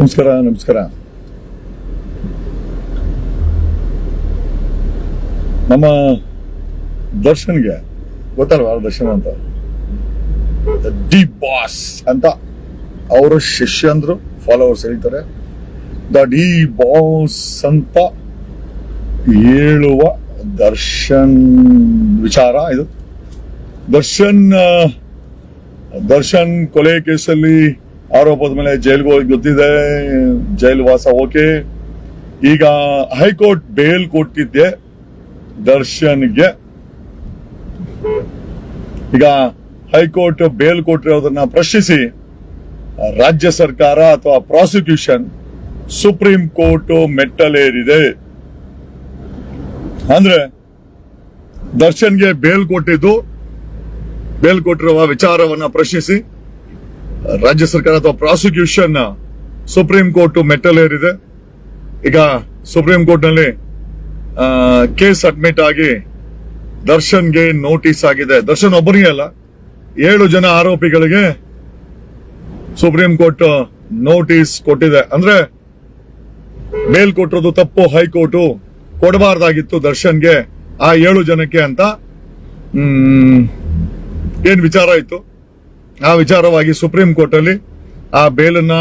ನಮಸ್ಕಾರ ನಮಸ್ಕಾರ. ನಮ್ಮ ದರ್ಶನ್ಗೆ ಗೊತ್ತಲ್ವಾ, ದರ್ಶನ್ ಅಂತ? ದಿ ಬಾಸ್ ಅಂತ ಅವರ ಶಿಷ್ಯಂದ್ರು ಫಾಲೋವರ್ಸ್ ಹೇಳ್ತಾರೆ. ದ ಡಿ ಬಾಸ್ ಅಂತ ಹೇಳುವ ದರ್ಶನ್ ವಿಚಾರ ಇದು. ದರ್ಶನ್ ದರ್ಶನ್ ಕೊಲೆ ಕೇಸಲ್ಲಿ ಆರೋಪದ ಮೇಲೆ ಜೈಲ್ಗೆ ಹೋಗಿ ಗೊತ್ತಿದೆ, ಜೈಲು ವಾಸ ಓಕೆ. ಈಗ ಹೈಕೋರ್ಟ್ ಬೇಲ್ ಕೊಟ್ಟಿದ್ದೆ ದರ್ಶನ್ಗೆ. ಈಗ ಹೈಕೋರ್ಟ್ ಬೇಲ್ ಕೊಟ್ಟಿರೋದನ್ನ ಪ್ರಶ್ನಿಸಿ, ರಾಜ್ಯ ಸರ್ಕಾರ ಅಥವಾ ಪ್ರಾಸಿಕ್ಯೂಷನ್ ಸುಪ್ರೀಂ ಕೋರ್ಟ್ ಮೆಟ್ಟಲೇರಿದೆ ಅಂದ್ರೆ ದರ್ಶನ್ಗೆ ಬೇಲ್ ಕೊಟ್ಟಿದ್ದು, ಬೇಲ್ ಕೊಟ್ಟಿರುವ ವಿಚಾರವನ್ನ ಪ್ರಶ್ನಿಸಿ ರಾಜ್ಯ ಸರ್ಕಾರ ಅಥವಾ ಪ್ರಾಸಿಕ್ಯೂಷನ್ ಸುಪ್ರೀಂ ಕೋರ್ಟ್ ಮೆಟ್ಟಲೇರಿದೆ. ಈಗ ಸುಪ್ರೀಂ ಕೋರ್ಟ್ನಲ್ಲಿ ಕೇಸ್ ಅಡ್ಮಿಟ್ ಆಗಿ ದರ್ಶನ್ಗೆ ನೋಟಿಸ್ ಆಗಿದೆ. ದರ್ಶನ್ ಒಬ್ಬರಿಗೆ ಅಲ್ಲ. ಏಳು ಜನ ಆರೋಪಿಗಳಿಗೆ ಸುಪ್ರೀಂ ಕೋರ್ಟ್ ನೋಟಿಸ್ ಕೊಟ್ಟಿದೆ. ಅಂದ್ರೆ ಮೇಲ್ ಕೊಟ್ಟಿರೋದು ತಪ್ಪು, ಹೈಕೋರ್ಟ್ ಕೊಡಬಾರ್ದಾಗಿತ್ತು ದರ್ಶನ್ಗೆ ಆ ಏಳು ಜನಕ್ಕೆ ಅಂತ ಏನ್ ವಿಚಾರ ಇತ್ತು ಆ ವಿಚಾರವಾಗಿ ಸುಪ್ರೀಂ ಕೋರ್ಟ್ ಅಲ್ಲಿ ಆ ಬೇಲನ್ನ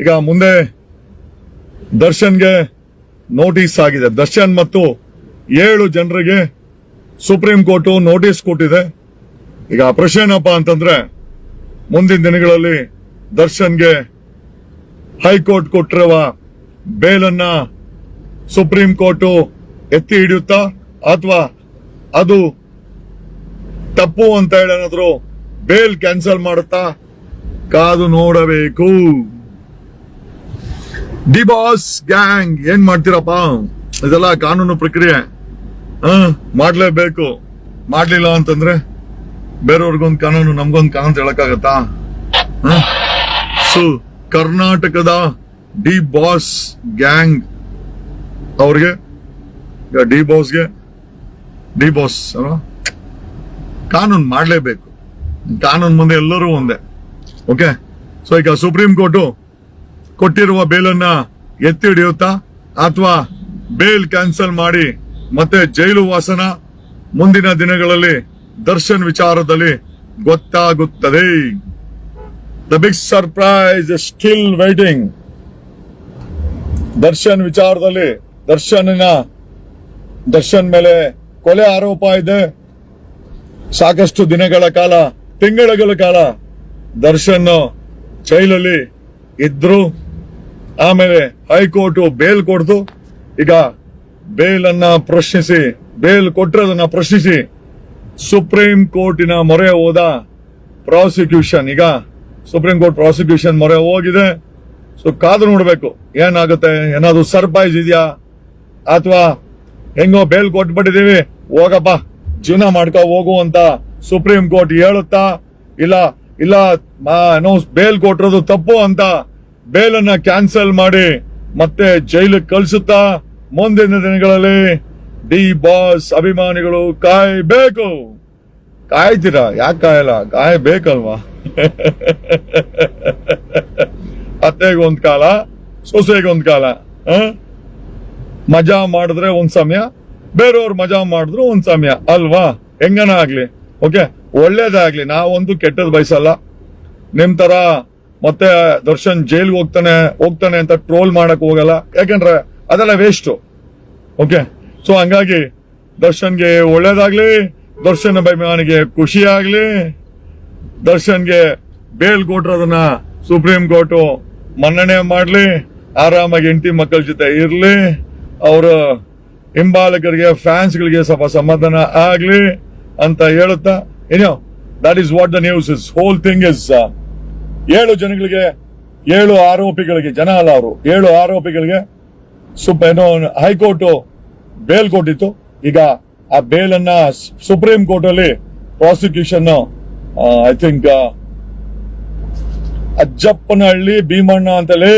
ಈಗ ಮುಂದೆ ದರ್ಶನ್ಗೆ ನೋಟಿಸ್ ಆಗಿದೆ. ದರ್ಶನ್ ಮತ್ತು ಏಳು ಜನರಿಗೆ ಸುಪ್ರೀಂ ಕೋರ್ಟ್ ನೋಟಿಸ್ ಕೊಟ್ಟಿದೆ. ಈಗ ಪ್ರಶ್ನೆ ಏನಪ್ಪ ಅಂತಂದ್ರೆ, ಮುಂದಿನ ದಿನಗಳಲ್ಲಿ ದರ್ಶನ್ಗೆ ಹೈಕೋರ್ಟ್ ಕೊಟ್ಟಿರುವ ಬೇಲನ್ನ ಸುಪ್ರೀಂ ಕೋರ್ಟ್ ಎತ್ತಿ ಹಿಡಿಯುತ್ತಾ, ಅಥವಾ ಅದು ತಪ್ಪು ಅಂತ ಹೇಳಿ ಏನಾದ್ರು ಬೇಲ್ ಕ್ಯಾನ್ಸಲ್ ಮಾಡುತ್ತಾ? ಕಾದು ನೋಡಬೇಕು. ಡಿ ಬಾಸ್ ಗ್ಯಾಂಗ್, ಏನ್ ಮಾಡ್ತೀರಪ್ಪ? ಇದೆಲ್ಲ ಕಾನೂನು ಪ್ರಕ್ರಿಯೆ. ಮಾಡ್ಲೇಬೇಕು. ಮಾಡ್ಲಿಲ್ಲ ಅಂತಂದ್ರೆ ಬೇರೆಯವ್ರಿಗೊಂದು ಕಾನೂನು, ನಮ್ಗೊಂದು ಕಾನೂನು ಹೇಳಕ್ಕಾಗತ್ತಾ? ಸೊ ಕರ್ನಾಟಕದ ಡಿ ಬಾಸ್ ಗ್ಯಾಂಗ್ ಅವ್ರಿಗೆ ಡಿ ಬಾಸ್ಗೆ? ಡಿ ಬಾಸ್, ಅಲ್ವಾ? ಕಾನೂನು ಮಾಡಲೇಬೇಕು. ಕಾನೂನು ಮುಂದೆ ಎಲ್ಲರೂ ಒಂದೇ. ಓಕೆ ಸೊ ಈಗ ಸುಪ್ರೀಂ ಕೋರ್ಟು ಕೊಟ್ಟಿರುವ ಬೇಲನ್ನ ಎತ್ತಿ ಹಿಡಿಯುತ್ತಾ? ಅಥವಾ ಬೇಲ್ ಕ್ಯಾನ್ಸಲ್ ಮಾಡಿ ಮತ್ತೆ ಜೈಲು ವಾಸನ ಮುಂದಿನ ದಿನಗಳಲ್ಲಿ ದರ್ಶನ್ ವಿಚಾರದಲ್ಲಿ ಗೊತ್ತಾಗುತ್ತದೆ. The big surprise still waiting Darshan ವಿಚಾರದಲ್ಲಿ ದರ್ಶನನ ದರ್ಶನ್ ಮೇಲೆ ಕೊಲೆ ಆರೋಪ ಇದೆ. ಸಾಕಷ್ಟು ದಿನಗಳ ಕಾಲ ತಿಂಗಳುಗಳ ಕಾಲ ದರ್ಶನ್ ಜೈಲಲ್ಲಿ ಇದ್ರು ಆಮೇಲೆ ಹೈಕೋರ್ಟ್ ಬೇಲ್ ಕೊಡ್ತು ಈಗ ಬೇಲ್ ಅನ್ನ ಪ್ರಶ್ನಿಸಿ, ಬೇಲ್ ಕೊಟ್ಟಿರೋದನ್ನ ಪ್ರಶ್ನಿಸಿ ಸುಪ್ರೀಂ ಕೋರ್ಟಿನ ಮೊರೆ ಹೋದ ಪ್ರಾಸಿಕ್ಯೂಷನ್. ಈಗ ಸುಪ್ರೀಂ ಕೋರ್ಟ್ ಪ್ರಾಸಿಕ್ಯೂಷನ್ ಮೊರೆ ಹೋಗಿದೆ. ಸೊ ಕಾದು ನೋಡ್ಬೇಕು, ಏನಾಗುತ್ತೆ? ಏನಾದ್ರು ಸರ್ಪ್ರೈಸ್ ಇದೆಯಾ? ಅಥವಾ ಹೆಂಗೋ ಬೇಲ್ ಕೊಟ್ಬಿಟ್ಟಿದೀವಿ ಹೋಗಪ್ಪ, ಜೀವನ ಮಾಡ್ಕೊ ಹೋಗು ಅಂತ ಸುಪ್ರೀಂ ಕೋರ್ಟ್ ಹೇಳುತ್ತಾ, ಇಲ್ಲ ಇಲ್ಲ ಬೇಲ್ ಕೊಟ್ಟಿರೋದು ತಪ್ಪು ಅಂತ ಬೇಲನ್ನ ಕ್ಯಾನ್ಸಲ್ ಮಾಡಿ ಮತ್ತೆ ಜೈಲಿಗೆ ಕಳಿಸುತ್ತಾ, ಮುಂದಿನ ದಿನಗಳಲ್ಲಿ ಡಿ ಬಾಸ್ ಅಭಿಮಾನಿಗಳು ಕಾಯ್ಬೇಕು. ಕಾಯ್ತೀರಾ? ಯಾಕೆ ಕಾಯಲ್ಲ? ಕಾಯ್ಬೇಕಲ್ವಾ? ಅತ್ತೆಗೊಂದ್ ಕಾಲ ಸೊಸೆಗೊಂದ್ ಕಾಲ? ಮಜಾ ಮಾಡಿದ್ರೆ ಒಂದ್ ಸಮಯ, ಬೇರೆಯವ್ರು ಮಜಾ ಮಾಡಿದ್ರು ಒಂದ್ ಸಮಯ, ಅಲ್ವಾ? ಹೆಂಗನ ಆಗ್ಲಿ? ಓಕೆ? ಒಳ್ಳೇದಾಗ್ಲಿ. ನಾವೊಂದು ಕೆಟ್ಟದ್ ಬಯಸಲ್ಲ. ನಿಮ್ ತರ ಮತ್ತೆ ದರ್ಶನ್ ಜೈಲ್ಗೆ ಹೋಗ್ತಾನೆ ಹೋಗ್ತಾನೆ ಅಂತ ಟ್ರೋಲ್ ಮಾಡಕ್ ಹೋಗಲ್ಲ. ಯಾಕಂದ್ರೆ ಅದೆಲ್ಲ ವೇಸ್ಟ್ ಓಕೆ? ಸೊ ಹಂಗಾಗಿ ದರ್ಶನ್ಗೆ ಒಳ್ಳೇದಾಗ್ಲಿ, ದರ್ಶನ್ ಅಭಿಮಾನಿಗೆ ಖುಷಿ ಆಗ್ಲಿ ದರ್ಶನ್ಗೆ ಬೇಲ್ ಕೊಟ್ರದನ್ನ ಸುಪ್ರೀಂ ಕೋರ್ಟ್ ಮನ್ನಣೆ ಮಾಡ್ಲಿ, ಆರಾಮಾಗಿ ಹೆಂಡತಿ ಮಕ್ಕಳ ಜೊತೆ ಇರ್ಲಿ, ಅವರ ಹಿಂಬಾಲಕರಿಗೆ ಫ್ಯಾನ್ಸ್ ಗಳಿಗೆ ಸ್ವಲ್ಪ ಸಮಾಧಾನ ಆಗ್ಲಿ. ಅಂತ ಹೇಳುತ್ತಾ? ಏನೋ that is what the news is whole thing is ಏಳು ಜನಗಳಿಗೆ, ಏಳು ಆರೋಪಿಗಳಿಗೆ, ಜನ ಅಲ್ಲ ಅವರು, ಏಳು ಆರೋಪಿಗಳಿಗೆ ಸುಪ್ ಏನೋ, ಹೈಕೋರ್ಟ್ ಬೇಲ್ ಕೊಟ್ಟಿತ್ತು. ಈಗ ಆ ಬೇಲ್ ಅನ್ನ ಸುಪ್ರೀಂ ಕೋರ್ಟ್ ಅಲ್ಲಿ prosecution I think Ajjappanahalli, Bheemanna ಅಂತಲೇ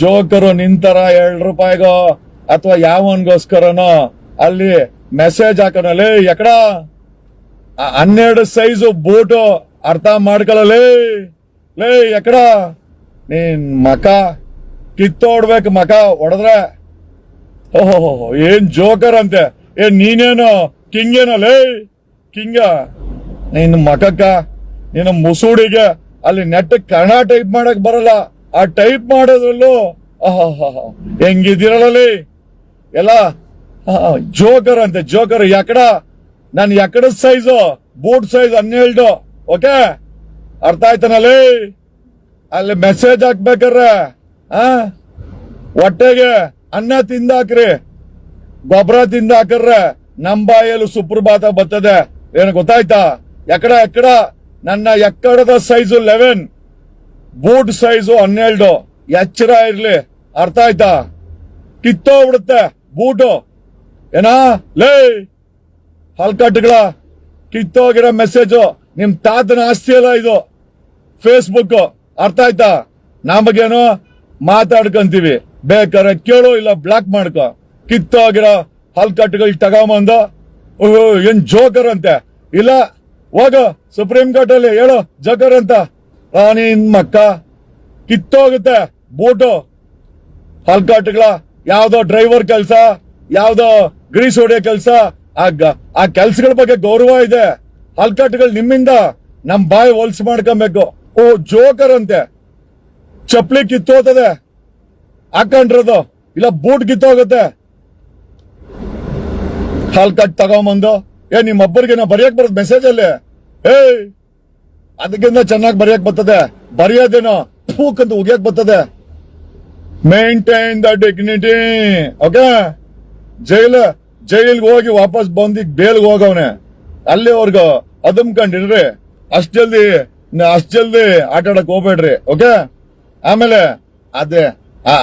ಜೋಕರು ನಿಂತರ, ಎರಡು ರೂಪಾಯಿಗೋ, ಅಥವಾ ಯಾವನ್ಗೋಸ್ಕರನೋ, ಅಲ್ಲಿ ಮೆಸೇಜ್ ಹಾಕೋಣಲೇ ಎಕಡ? ಹನ್ನೆರಡು ಸೈಜು ಬೂಟು ಅರ್ಥ ಮಾಡ್ಕೊಳ್ಳಲೇ ಲೇ, ಎಕಡ? ನೀನ್ ಮಕ, ಕಿತ್ತೋಡ್ಬೇಕು ಮಕ ಹೊಡೆದ್ರೆ. ಓಹೋ ಏನ್ ಜೋಕರ್ ಅಂತೆ? ಏನ್ ನೀನೇನು? ಕಿಂಗ್ ಕಿಂಗ? ನೀನು ಮಕಕ್ಕ ನಿನ್ನ ಮುಸುಡಿಗೆ, ಅಲ್ಲಿ ನೆಟ್ ಕಣ ಟೈಪ್ ಮಾಡಕ್ ಬರಲ್ಲ. ಆ ಟೈಪ್ ಮಾಡೋದ್ರಲ್ಲೂ ಆಹಾಹಾಹಾ. ಹೆಂಗಿದಿರಲ್ಲ ಎಲ್ಲ ಜೋಕರ್ ಅಂತೆ ಜೋಕರ್ ಎಕಡ ನಾನು ಎಕಡ ಸೈಜು ಬೂಟ್ ಸೈಜ್ ಹನ್ನೆರಡು ಓಕೆ? ಅರ್ಥ ಆಯ್ತಾನಲ್ಲಿ ಅಲ್ಲಿ ಮೆಸೇಜ್ ಹಾಕ್ಬೇಕಾರೆ ಆ? ಹೊಟ್ಟೆಗೆ ಅನ್ನ ತಿಂದಾಕ್ರಿ. ಗೊಬ್ಬರ ತಿಂದಾಕ್ರೆ ನಮ್ಮ ಬಾಯಲ್ಲಿ ಸುಪ್ರಭಾತ ಬರ್ತದೆ. ಏನು ಗೊತ್ತಾಯ್ತಾ? ಎಕಡ ಎಕಡ ನನ್ನ ಎಕ್ಕಡದ ಸೈಜು ಲೆವೆನ್ ಬೂಟ್ ಸೈಜು ಹನ್ನೆರಡು ಎಚ್ಚರ ಇರ್ಲಿ. ಅರ್ಥ ಆಯ್ತಾ? ಕಿತ್ತೋಗ್ಬಿಡುತ್ತೆ ಬೂಟು ಏನಾ? ಲೇ ಹಲ್ಕಟ್ಟುಗಳ ಕಿತ್ತೋಗಿರೋ ಮೆಸೇಜು ನಿಮ್ ತಾತನ ಆಸ್ತಿ ಅಲ್ಲ ಇದು. ಫೇಸ್ಬುಕ್ ಅರ್ಥ ಆಯ್ತಾ? ನಮಗೇನು ಮಾತಾಡ್ಕೊಂತೀವಿ. ಬೇಕಾದ್ರೆ ಕೇಳು ಇಲ್ಲ ಬ್ಲಾಕ್ ಮಾಡ್ಕೊ. ಕಿತ್ತೋಗಿರೋ ಹಲ್ಕಟ್ಟುಗಳು ತಗೊಂಬಂದು ಏನ್ ಜೋಕರ್ ಅಂತೆ? ಇಲ್ಲ, ಹೋಗು ಸುಪ್ರೀಂ ಕೋರ್ಟ್ ಅಲ್ಲಿ ಹೇಳು ಜೋಕರ್ ಅಂತ. ರಾಣಿ ಮಕ್ಕ, ಕಿತ್ತೋಗುತ್ತೆ, ಬೂಟು. ಹಲ್ಕಟ್ಟುಗಳ ಯಾವ್ದೋ ಡ್ರೈವರ್ ಕೆಲಸ ಯಾವ್ದೋ ಗ್ರೀಸ್ ಹೊಡೆಯೋ ಕೆಲಸ. ಆ ಕೆಲ್ಸಗಳ ಬಗ್ಗೆ ಗೌರವ ಇದೆ. ಹಲ್ಕಟ್ಟುಗಳು ನಿಮ್ಮಿಂದ ನಮ್ ಬಾಯಿ ಹೊಲ್ಸ್ ಮಾಡ್ಕೊಬೇಕು. ಓ ಜೋಕರ್ ಅಂತೆ. ಚಪ್ಲಿ ಕಿತ್ತೋತದೆ ಹಾಕೊಂಡ್ರದು ಇಲ್ಲ ಬೂಟ್ ಕಿತ್ತೋಗುತ್ತೆ ಹಲ್ಕಟ್ ತಗೊಂಬಂದು. ಏ, ನಿಮ್ಮೊಬ್ಬರಿಗೆ ನಾ ಬರೆಯಕ್ ಬರೋದು ಮೆಸೇಜ್ ಅಲ್ಲಿ. ಏಯ್, ಅದಕ್ಕಿಂತ ಚೆನ್ನಾಗಿ ಬರೆಯಕ್ ಬರ್ತದೆ. ಬರೆಯೋದೇನೋ ಫೂಕ್ ಅಂತ ಉಗಿಯಕ್ ಬರ್ತದೆ. ಮೇಂಟೈನ್ ದ ಡಿಗ್ನಿಟಿ ಓಕೆ ಜೈಲ, ಜೈಲಿಗೆ ಹೋಗಿ ವಾಪಸ್ ಬಂದಿ ಬೇಲ್ಗೆ ಹೋಗವನೆ. ಅಲ್ಲಿವರೆಗೂ ಅದಂಕೊಂಡಿರ್ರಿ ಅಷ್ಟ್ ಜಲ್ದಿ, ನ- ಅಷ್ಟ್ ಜಲ್ದಿ ಆಟ ಆಡಕ್ ಹೋಗ್ಬೇಡ್ರಿ, ಓಕೆ? ಆಮೇಲೆ ಅದೇ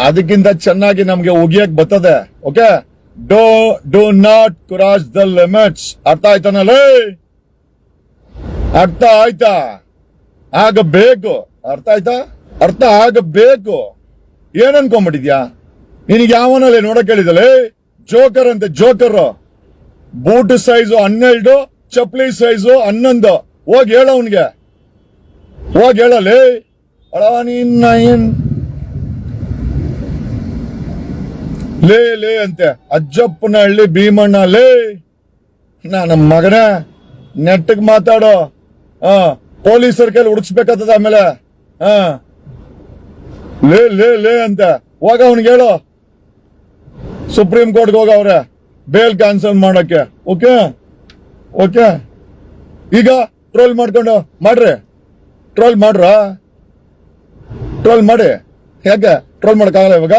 ಅದಕ್ಕಿಂತ ಚೆನ್ನಾಗಿ ನಮ್ಗೆ ಉಗಿಯಕ್ ಬರ್ತದೆ, okay? Do do not cross the limits. ಅರ್ಥ ಆಯ್ತಾನಲ್ಲ ಅರ್ಥ ಆಯ್ತಾ? ಆಗಬೇಕು. ಅರ್ಥ ಆಯ್ತಾ? ಅರ್ಥ ಆಗಬೇಕು. ಏನ್ ಅನ್ಕೊಂಬಿಟ್ಟಿದ್ಯಾ ನಿನಗೆ ಯಾವನಲ್ಲಿ ನೋಡಕ್ ಹೇಳಿದಲೆ ಜೋಕರ್ ಅಂತೆ, ಜೋಕರ್. ಬೂಟ್ ಸೈಜು ಹನ್ನೆರಡು ಚಪ್ಲಿ ಸೈಜು ಹನ್ನೊಂದು. ಹೋಗಿ ಹೇಳ ಅವನ್ಗೆ. ಹೋಗಿ ಹೇಳಲಿ ಅಳ ನೀನ್ ಲೇ ಲೇ ಅಂತೆ, ಅಜ್ಜಪ್ಪನಹಳ್ಳಿ ಭೀಮಣ್ಣ, ಲೇ. ನಾನು ಮಗನ, ನೆಟ್ಟಗ್ ಮಾತಾಡೋ. ಹಾ, ಪೊಲೀಸರ ಕೈಲಿ ಹುಡುಕ್ಸ್ಬೇಕಾಗ್ತದ ಆಮೇಲೆ. ಹಾ. ಲೇ ಲೇ ಲೇ ಅಂತ, ಹೋಗ ಅವನಿಗೆ ಹೇಳು. ಸುಪ್ರೀಂ ಕೋರ್ಟ್ಗೆ ಹೋಗವ್ರೆ. ಬೇಲ್ ಕ್ಯಾನ್ಸಲ್ ಮಾಡಕ್ಕೆ. ಓಕೆ ಓಕೆ ಈಗ ಟ್ರೋಲ್ ಮಾಡ್ಕೊಂಡು ಮಾಡ್ರಿ. ಟ್ರೋಲ್ ಮಾಡ್ರ? ಟ್ರೋಲ್ ಮಾಡಿ. ಯಾಕೆ? ಟ್ರೋಲ್ ಮಾಡಕ್ಕಾಗಲ್ಲ ಇವಾಗ?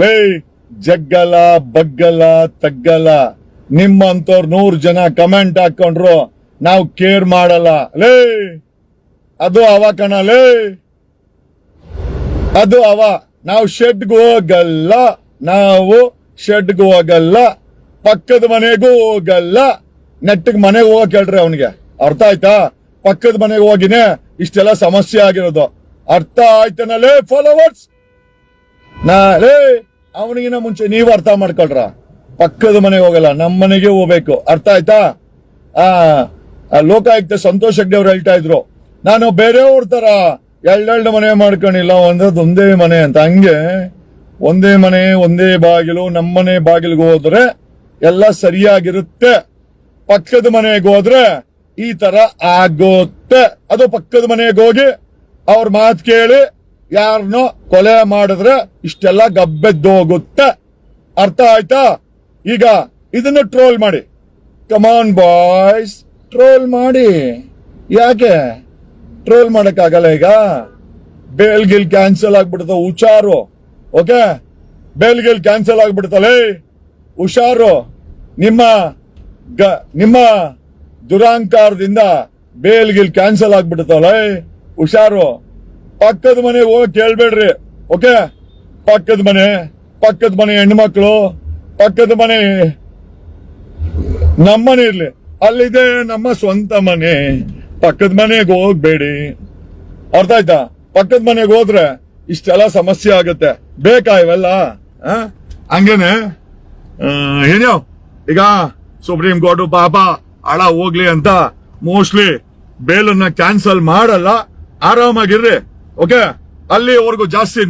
ಲೇ ಜಗ್ಗಲ ಬಗ್ಗಲ ತಗ್ಗಲ ನಿಮ್ಮಂತವ್ರು ನೂರ್ ಜನ ಕಮೆಂಟ್ ಹಾಕೊಂಡ್ರು ನಾವು ಕೇರ್ ಮಾಡಲ್ಲ. ಲೇ! ಅದು ಅವ ಕಣ ಲೇ ಅದು ಅವ. ನಾವು ಶೆಡ್ಗೆ ಹೋಗಲ್ಲ. ನಾವು ಶೆಡ್ಗೆ ಹೋಗಲ್ಲ. ಪಕ್ಕದ ಮನೆಗೂ ಹೋಗಲ್ಲ. ನೆಟ್ಟಿಗೆ ಮನೆಗೆ ಹೋಗಕ್ ಹೇಳ್ರಿ ಅವನಿಗೆ. ಅರ್ಥ ಆಯ್ತಾ? ಪಕ್ಕದ ಮನೆಗೆ ಹೋಗಿನೇ ಇಷ್ಟೆಲ್ಲ ಸಮಸ್ಯೆ ಆಗಿರೋದು. ಅರ್ಥ ಆಯ್ತನಲ್ಲೇ ಫಾಲೋವರ್ಸ್ ನಾಳೆ ಅವನಿಗಿನ ಮುಂಚೆ ನೀವು ಅರ್ಥ ಮಾಡ್ಕೊಳ್ರ. ಪಕ್ಕದ ಮನೆಗೆ ಹೋಗಲ್ಲ ನಮ್ಮ ಮನೆಗೆ ಹೋಗ್ಬೇಕು. ಅರ್ಥ ಆಯ್ತಾ? ಆ ಆ ಲೋಕಾಯುಕ್ತ ಸಂತೋಷ್ ಹೆಗ್ಡೆ ಅವ್ರು ಹೇಳ್ತಾ ಇದ್ರು. ನಾನು ಬೇರೆ ತರ ಎರಡೆರಡು ಮನೆ ಮಾಡ್ಕೊಂಡಿಲ್ಲ ಒಂದದ್ದು ಒಂದೇ ಮನೆ ಅಂತ. ಹಂಗೆ ಒಂದೇ ಮನೆ, ಒಂದೇ ಬಾಗಿಲು ನಮ್ಮನೆ ಬಾಗಿಲಿಗೆ ಹೋದ್ರೆ ಎಲ್ಲ ಸರಿಯಾಗಿರುತ್ತೆ. ಪಕ್ಕದ ಮನೆಗೆ ಹೋದ್ರೆ ಈ ತರ ಆಗುತ್ತೆ. ಅದು ಪಕ್ಕದ ಮನೆಗೆ ಹೋಗಿ ಅವ್ರ ಮಾತು ಕೇಳಿ ಯಾರನ್ನೋ ಕೊಲೆ ಮಾಡಿದ್ರೆ ಇಷ್ಟೆಲ್ಲ ಗಬ್ಬೆದ್ದೋಗುತ್ತೆ ಅರ್ಥ ಆಯ್ತಾ? ಈಗ ಇದನ್ನ ಟ್ರೋಲ್ ಮಾಡಿ. ಕಮಾನ್ ಬಾಯ್ಸ್ ಟ್ರೋಲ್ ಮಾಡಿ. ಯಾಕೆ? ಟ್ರೋಲ್ ಮಾಡಕ್ಕಾಗಲ್ಲ ಈಗ? ಬೇಲ್ ಗಿಲ್ ಕ್ಯಾನ್ಸಲ್ ಆಗ್ಬಿಡ್ತ ಹುಷಾರು. ಓಕೆ ಬೇಲ್ ಗಿಲ್ ಕ್ಯಾನ್ಸಲ್ ಆಗ್ಬಿಡ್ತಲೇ ಹುಷಾರು. ನಿಮ್ಮ ನಿಮ್ಮ ದುರಾಂಕಾರದಿಂದ ಬೇಲ್ ಗಿಲ್ ಕ್ಯಾನ್ಸಲ್ ಆಗ್ಬಿಡ್ತಲ್ಲ ಹುಷಾರು. ಪಕ್ಕದ ಮನೆ ಹೋಗಿ ಕೇಳ್ಬೇಡ್ರಿ ಓಕೆ ಪಕ್ಕದ ಮನೆ ಪಕ್ಕದ ಮನೆ ಹೆಣ್ಮಕ್ಳು, ಪಕ್ಕದ ಮನೆ ನಮ್ಮನೆ ಇರ್ಲಿ. ಅಲ್ಲಿದೆ ನಮ್ಮ ಸ್ವಂತ ಮನೆ. ಪಕ್ಕದ ಮನೆಗೆ ಹೋಗ್ಬೇಡಿ. ಅರ್ಥ ಆಯ್ತಾ? ಪಕ್ಕದ ಮನೆಗೆ ಹೋದ್ರೆ ಇಷ್ಟೆಲ್ಲ ಸಮಸ್ಯೆ ಆಗುತ್ತೆ. ಬೇಕಾ ಇವೆಲ್ಲ? ಹಂಗೇನೆ? ಏನೋ ಈಗ ಸುಪ್ರೀಂ ಕೋರ್ಟ್ ಪಾಪ ಹಳ ಹೋಗ್ಲಿ ಅಂತ ಮೋಸ್ಟ್ಲಿ ಬೇಲನ್ನ ಕ್ಯಾನ್ಸಲ್ ಮಾಡಲ್ಲ. ಆರಾಮಾಗಿರ್ರಿ ಓಕೆ ಅಲ್ಲಿವರೆಗೂ ಜಾಸ್ತಿ